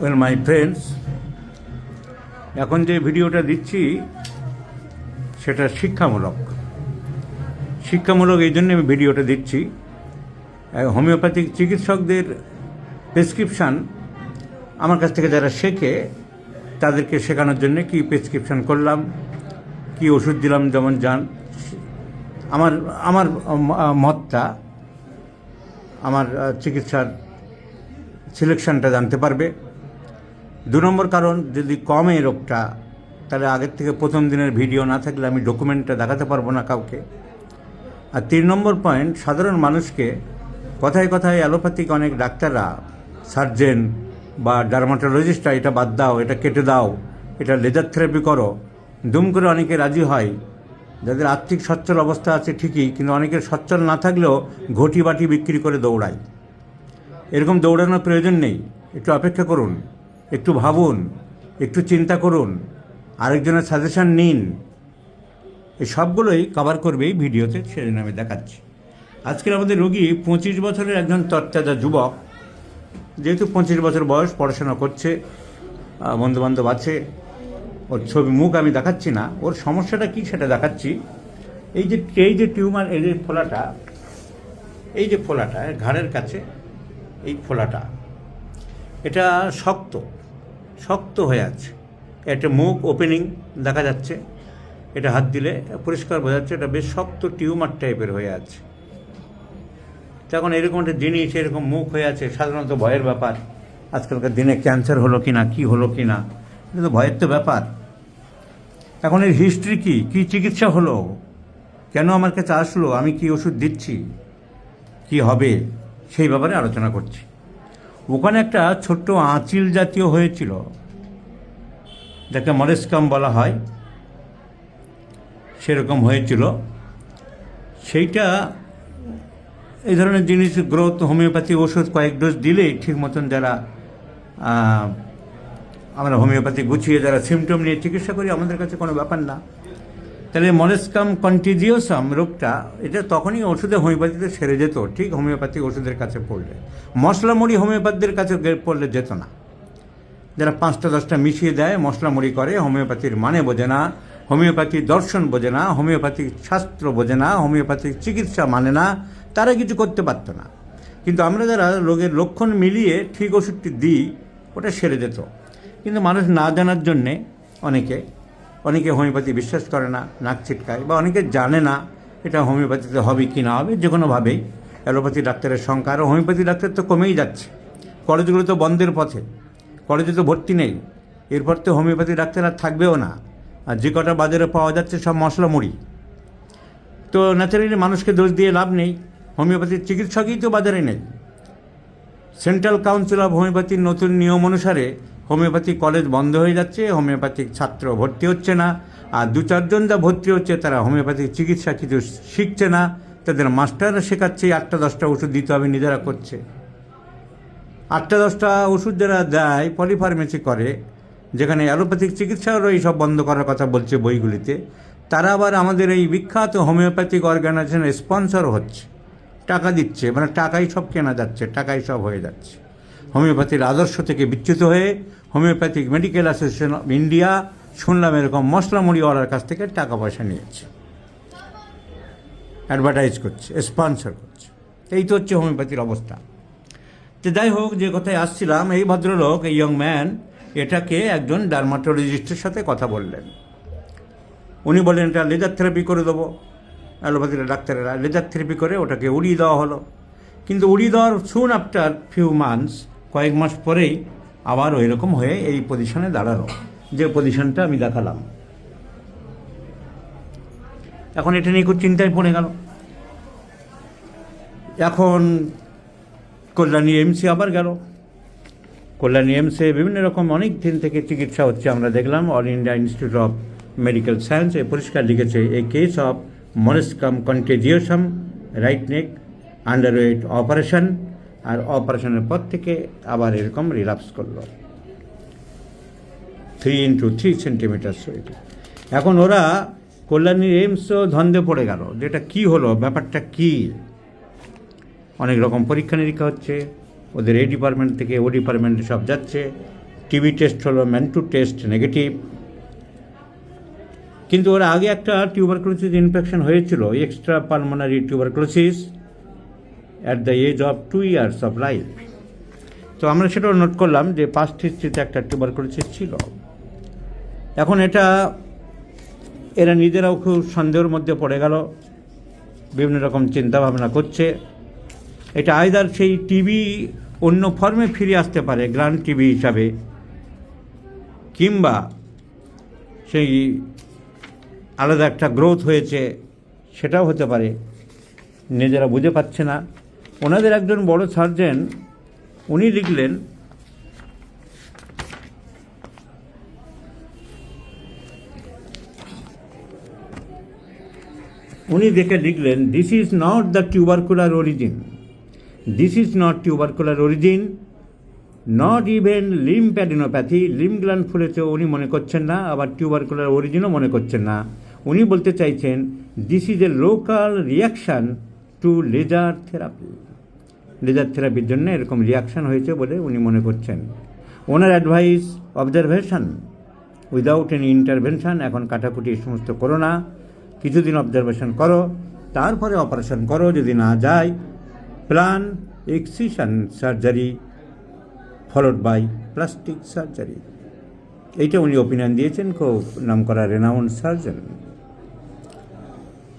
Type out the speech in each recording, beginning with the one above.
Well my friends এখন যে ভিডিওটা দিচ্ছি, সেটা শিক্ষামূলক। শিক্ষামূলক এই জন্য আমি ভিডিওটা দিচ্ছি। হোমিওপ্যাথিক চিকিৎসকদের প্রেসক্রিপশান আমার কাছ থেকে যারা শেখে, তাদেরকে শেখানোর জন্য কি প্রেসক্রিপশান করলাম, কি ওষুধ দিলাম, যেমন যান আমার আমার মতটা, আমার চিকিৎসার সিলেকশনটা জানতে পারবে। দু নম্বর কারণ, যদি কমে রোগটা, তাহলে আগের থেকে প্রথম দিনের ভিডিও না থাকলে আমি ডকুমেন্টটা দেখাতে পারব না কাউকে। আর তিন নম্বর পয়েন্ট, সাধারণ মানুষকে কথায় কথায় অ্যালোপ্যাথিক অনেক ডাক্তাররা, সার্জেন বা ডার্মাটোলজিস্টরা, এটা বাদ দাও, এটা কেটে দাও, এটা লেজার থেরাপি করো। দুম করে অনেকে রাজি হয়। যাদের আর্থিক সচ্ছল অবস্থা আছে ঠিকই, কিন্তু অনেকের সচ্ছল না থাকলেও ঘটি বাটি বিক্রি করে দৌড়ায়। এরকম দৌড়ানোর প্রয়োজন নেই। একটু অপেক্ষা করুন। একটু ভাবুন, একটু চিন্তা করুন, আরেকজনের সাজেশান নিন। এই সবগুলোই কভার করবে এই ভিডিওতে সেজন্য আমি দেখাচ্ছি। আজকের আমাদের রোগী পঁচিশ বছরের একজন তত্ত্বাজা যুবক। যেহেতু পঁচিশ বছর বয়স, পড়াশোনা করছে বন্ধুবান্ধব আছে, ওর ছবি মুখ আমি দেখাচ্ছি না, ওর সমস্যাটা কী সেটা দেখাচ্ছি। এই যে এই যে টিউমার, এই যে ফোলাটা, এই যে ফোলাটা, ঘাড়ের কাছে, এই ফোলাটা, এটা শক্ত। শক্ত হয়ে আছে। একটা মুখ ওপেনিং দেখা যাচ্ছে। এটা হাত দিলে পরিষ্কার বোঝা যাচ্ছে, এটা বেশ শক্ত টিউমার টাইপের হয়ে আছে। তখন এরকম একটা জিনিস, এরকম মুখ হয়ে আছে, সাধারণত ভয়ের ব্যাপার। আজকালকার দিনে ক্যান্সার হলো কি না কী হলো কি না এটা তো ভয়ের তো ব্যাপার। এখন এর হিস্ট্রি কি, কী চিকিৎসা হলো? কেন আমার কাছে আসলো? আমি কি ওষুধ দিচ্ছি? কি হবে? সেই ব্যাপারে আলোচনা করছি। ওখানে একটা ছোট্ট আঁচিল জাতীয় হয়েছিল, যাকে মলেস্কাম বলা হয়। সেরকম হয়েছিল। সেইটা এই ধরনের জিনিস, গ্রোথ, হোমিওপ্যাথি, ওষুধ কয়েক ডোজ দিলেই ঠিক মতন যারা আমরা হোমিওপ্যাথি গুছিয়ে, যারা সিমটম নিয়ে চিকিৎসা করি, আমাদের কাছে কোনো ব্যাপার না। তাহলে মলেস্কাম কন্টিজিওসাম রোগটা, এটা তখনই ওষুধে হোমিওপ্যাথিতে সেরে যেত, ঠিক হোমিওপ্যাথি ওষুধের কাছে পড়লে। মশলা মুড়ি হোমিওপ্যাথিদের কাছে পড়লে যেত না। যারা পাঁচটা, দশটা মিশিয়ে দেয় মশলা মুড়ি করে, হোমিওপ্যাথির মানে বোঝে না, হোমিওপ্যাথি দর্শন বোঝে না হোমিওপ্যাথিক শাস্ত্র বোঝে না হোমিওপ্যাথিক চিকিৎসা মানে না, তারা কিছু করতে পারতো না। কিন্তু আমরা যারা রোগের লক্ষণ মিলিয়ে ঠিক ওষুধটি দিই, ওটা সেরে যেত। কিন্তু মানুষ না জানার জন্যে অনেকে অনেকে হোমিওপ্যাথি বিশ্বাস করে না, নাক ছিটকায়, বা অনেকে জানে না এটা হোমিওপ্যাথিতে হবে কি না হবে যে কোনোভাবেই অ্যালোপ্যাথি ডাক্তারের সংখ্যা আর হোমিওপ্যাথি ডাক্তার তো কমেই যাচ্ছে। কলেজগুলো তো বন্ধের পথে, কলেজে তো ভর্তি নেই। এরপর তো হোমিওপ্যাথি ডাক্তার আর থাকবেও না। আর যে কটা বাজারে পাওয়া যাচ্ছে সব মশলা মুড়ি। তো ন্যাচারালি মানুষকে দোষ দিয়ে লাভ নেই। হোমিওপ্যাথির চিকিৎসকই তো বাজারে নেই। সেন্ট্রাল কাউন্সিল অফ হোমিওপ্যাথির নতুন নিয়ম অনুসারে হোমিওপ্যাথি কলেজ বন্ধ হয়ে যাচ্ছে, হোমিওপ্যাথিক ছাত্র ভর্তি হচ্ছে না, আর দু চারজন যা ভর্তি হচ্ছে তারা হোমিওপ্যাথিক চিকিৎসা কিছু শিখছে না, তাদের মাস্টাররা শেখাচ্ছে আটটা দশটা ওষুধ দিতে হবে, নিজেরা করছে। আটটা দশটা ওষুধ যারা দেয়, পলিফার্মেসি করে, যেখানে অ্যালোপ্যাথিক চিকিৎসারও এই সব বন্ধ করার কথা বলছে বইগুলিতে, তারা আবার আমাদের এই বিখ্যাত হোমিওপ্যাথিক অর্গানাইজেশনের স্পন্সর হচ্ছে, টাকা দিচ্ছে মানে টাকাই সব কেনা যাচ্ছে, টাকাই সব হয়ে যাচ্ছে। হোমিওপ্যাথির আদর্শ থেকে বিচ্যুত হয়ে homeopathic medical association of India শুনলাম এরকম মশলা মুড়িওয়ালার কাছ থেকে টাকা পয়সা নিয়েছে। অ্যাডভার্টাইজ করছে, স্পন্সর করছে। এই তো হচ্ছে হোমিওপ্যাথির অবস্থা। তো যাই হোক, যে কথায় আসছিলাম, এই ভদ্রলোক, এই ইয়ং ম্যান এটাকে একজন ডার্মাটোলজিস্টের সাথে কথা বললেন। উনি বললেন, এটা লেজার থেরাপি করে দেবো। অ্যালোপ্যাথির ডাক্তারেরা লেজার থেরাপি করে ওটাকে উড়িয়ে দেওয়া হলো। কিন্তু উড়িয়ে দেওয়ার সুন আফটার ফিউ মান্থস কয়েক মাস পরেই আবার ওই রকম হয়ে এই পজিশনে দাঁড়াল। যে পজিশনটা আমি দেখালাম। এখন এটা নিয়ে খুব চিন্তায় পড়ে গেল। এখন কল্যাণী এমসি আবার গেল। কল্যাণী এমসে বিভিন্ন রকম অনেক দিন থেকে চিকিৎসা হচ্ছে, আমরা দেখলাম। All India Institute of Medical Science এ পরিষ্কার লিখেছে a case of molluscum contagiosum right neck underwent operation আর অপারেশনের পর থেকে আবার এরকম রিলাপস করল। থ্রি ইন্টু থ্রি সেন্টিমিটার শরীরে এখন ওরা কল্যাণীর এইমসও ধন্দে পড়ে গেল। যেটা কি হলো, ব্যাপারটা কী? অনেক রকম পরীক্ষা নিরীক্ষা হচ্ছে। ওদের এই ডিপার্টমেন্ট থেকে ও ডিপার্টমেন্টে সব যাচ্ছে। টিবি টেস্ট হলো ম্যান্টু টেস্ট নেগেটিভ কিন্তু ওরা আগে একটা টিউবারকুলোসিস ইনফেকশন হয়েছিল extra pulmonary tuberculosis at the age of two years of life তো আমরা সেটাও নোট করলাম যে পাস্ট হিস্ট্রিতে একটা টিউবারকুলোসিস ছিল। এখন এটা, এরা নিজেরাও খুব সন্দেহের মধ্যে পড়ে গেল, বিভিন্ন রকম চিন্তা ভাবনা করছে। এটা আয়দার সেই টিভি অন্য ফর্মে ফিরে আসতে পারে গ্র্যান্ড টিভি হিসাবে, কিংবা সেই আলাদা একটা গ্রোথ হয়েছে, সেটাও হতে পারে। নিজেরা বুঝে পাচ্ছে না। ওনাদের একজন বড় সার্জেন, উনি লিখলেন, উনি দেখে লিখলেন this is not the tubercular origin this is not tubercular origin not even lymphadenopathy lymph gland ফুলেছে উনি মনে করছেন না, আবার টিউবারকুলার অরিজিনও মনে করছেন না। উনি বলতে চাইছেন this is a local reaction to laser therapy laser থেরাপির জন্য এরকম রিয়াকশান হয়েছে বলে উনি মনে করছেন। ওনার advice observation without any intervention এখন কাটাকুটি এই সমস্ত করো না। কিছুদিন অবজারভেশন করো, তারপরে অপারেশন করো, যদি না যায় plan excision surgery followed by plastic surgery এইটা উনি ওপিনিয়ন দিয়েছেন, খুব নাম করা রেনাউন্ড সার্জন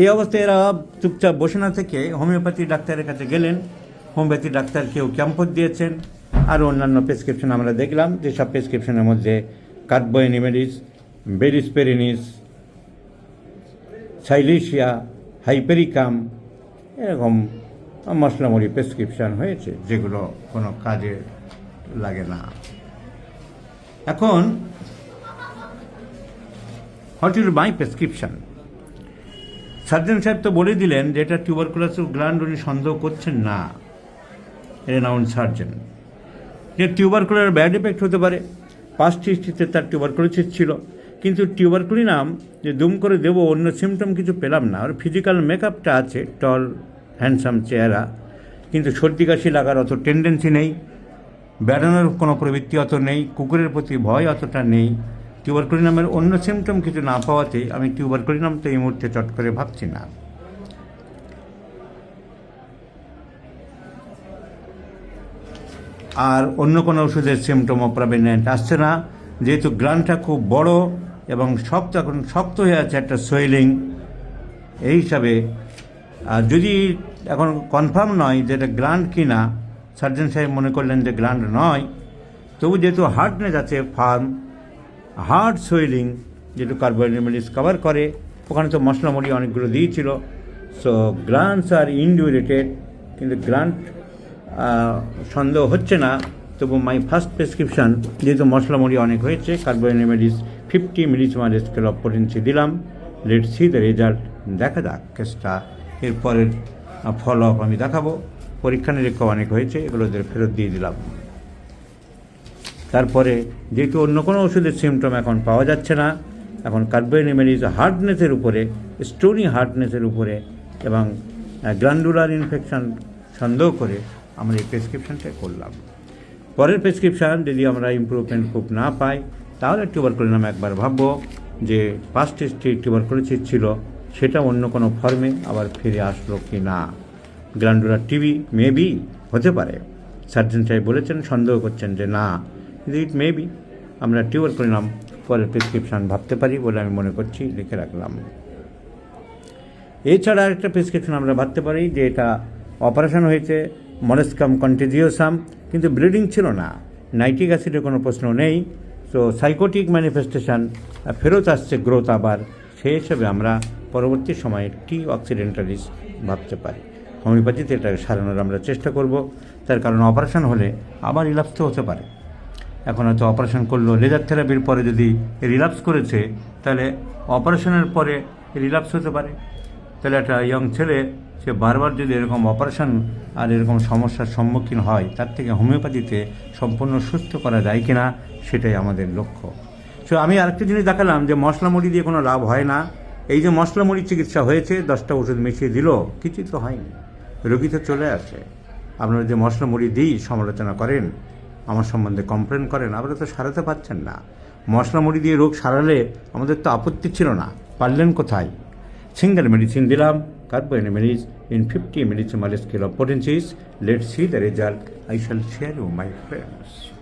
এই অবস্থায় এরা চুপচাপ বসে না থেকে হোমিওপ্যাথি ডাক্তারের কাছে গেলেন। হোমিওপ্যাথি ডাক্তার কেউ ক্যাম্পত দিয়েছেন আর অন্যান্য প্রেসক্রিপশন আমরা দেখলাম, যেসব প্রেসক্রিপশনের মধ্যে কার্বোয়েনিমেডিস বেরিসপেরিনিস, সাইলিশিয়া, হাইপেরিকাম, এরকম মশলামরি প্রেসক্রিপশন হয়েছে, যেগুলো কোনো কাজে লাগে না। এখন, what is my prescription surgeon সাহেব তো বলে দিলেন যে এটা টিউবারকুলাসের গ্ল্যান্ড উনি সন্দেহ করছেন না। রেনাউন্ড সার্জন যে টিউবারকুলার ব্যাড এফেক্ট হতে পারে পাস্ট হিস্ট্রিতে তার টিউবারকুলোসিস ছিল, কিন্তু টিউবারকুলি নাম যে দুম করে দেবো, অন্য সিমটম কিছু পেলাম না। ওর ফিজিক্যাল মেকআপটা আছে টল হ্যান্ডসাম চেহারা, কিন্তু সর্দি কাশি লাগার অত টেন্ডেন্সি নেই, বেড়ানোর কোনো প্রবৃত্তি অত নেই, কুকুরের প্রতি ভয় অতটা নেই। টিউবারকুলি নামের অন্য সিমটম কিছু না পাওয়াতে আমি টিউবারকুলি তো এই মুহূর্তে চট করে ভাবছি না। আর অন্য কোনো ওষুধের সিমটমও প্রাবেন্যান্ট আসছে না, যেহেতু গ্লানটা খুব বড় এবং শক্ত, এখন শক্ত হয়ে আছে একটা সোয়েলিং এই হিসাবে, আর যদি এখন কনফার্ম নয় যে এটা গ্ল্যান্ড কি না সার্জন সাহেব মনে করলেন যে গ্ল্যান্ড নয়, তবু যেহেতু হার্ডনেস আছে ফার্ম হার্ড সোয়েলিং যেহেতু কার্বোহাইড্রেট কভার করে, ওখানে তো মশলা মরি অনেকগুলো দিয়েছিল সো গ্রান্টস আর ইনডিউরেটেড কিন্তু গ্লান্ট সন্দেহ হচ্ছে না, তবু মাই ফার্স্ট প্রেসক্রিপশান যেহেতু মশলা মরি অনেক হয়েছে carbohydrate fifty millesimal scale of potency দিলাম লেট সি দ্য রেজাল্ট দেখা যাক কেসটা এরপরের ফলো আপ আমি দেখাবো, পরীক্ষা নিরীক্ষা অনেক হয়েছে, এগুলো ওদের ফেরত দিয়ে দিলাম। তারপরে, যেহেতু অন্য কোনো ওষুধের সিমটম এখন পাওয়া যাচ্ছে না, এখন কার্বোনিমেরিজ হার্ডনেসের উপরে স্টোনি হার্ডনেসের উপরে এবং গ্ল্যান্ডুলার ইনফেকশন সন্দেহ করে আমরা এই প্রেসক্রিপশনটাই করলাম। পরের প্রেসক্রিপশান যদি আমরা ইম্প্রুভমেন্ট খুব না পাই, তাহলে টিউবারকুলিনাম একবার ভাববো যে পাস্ট হিস্ট্রি টিউবারকুলোসিস ছিল, সেটা অন্য কোনো ফর্মে আবার ফিরে আসলো কি না? গ্ল্যান্ডুলার টিভি মেবি হতে পারে। সার্জন সাহেব বলেছেন, সন্দেহ করছেন যে না, কিন্তু ইট মেবি আমরা টিউবারকুলিনাম পরের প্রেসক্রিপশান ভাবতে পারি বলে আমি মনে করছি, লিখে রাখলাম। এছাড়া একটা প্রেসক্রিপশন আমরা ভাবতে পারি যে এটা অপারেশন হয়েছে। মনেস্কাম কন্টিজিওসাম কিন্তু ব্লিডিং ছিল না। নাইট্রিক অ্যাসিডের কোনো প্রশ্ন নেই। তো সাইকোটিক ম্যানিফেস্টেশন ফেরত আসছে গ্রোথ আবার। সেই হিসেবে আমরা পরবর্তী সময়ে টি অক্সিডেন্টালিস ভাবতে পারি। হোমিওপ্যাথিতে এটা সারানোর আমরা চেষ্টা করব। তার কারণ অপারেশন হলে আবার রিলাপস তো হতে পারে। এখন হয়তো অপারেশন করল লেজার থেরাপির পরে যদি রিলাপস করেছে, তাহলে অপারেশনের পরে রিলাপস হতে পারে। তাহলে একটা ইয়ং ছেলে সে বারবার যদি এরকম অপারেশন আর এরকম সমস্যার সম্মুখীন হয়, তার থেকে হোমিওপ্যাথিতে সম্পূর্ণ সুস্থ করা যায় কিনা, সেটাই আমাদের লক্ষ্য। সো আমি আরেকটা জিনিস দেখালাম যে মশলা মুড়ি দিয়ে কোনো লাভ হয় না। এই যে মশলা মুড়ির চিকিৎসা হয়েছে, দশটা ওষুধ মিশিয়ে দিল, কিছুই তো হয়নি। রোগী তো চলে আসে। আপনারা যে মশলা মুড়ি দিই, সমালোচনা করেন, আমার সম্বন্ধে কমপ্লেন করেন, আপনারা তো সারাতে পারছেন না। মশলা মুড়ি দিয়ে রোগ সারালে আমাদের তো আপত্তি ছিল না। পারলেন কোথায়? সিঙ্গেল মেডিসিন দিলাম carbamide in 50 minutes. scale of potencies. Let's see the result. I shall share you my friends.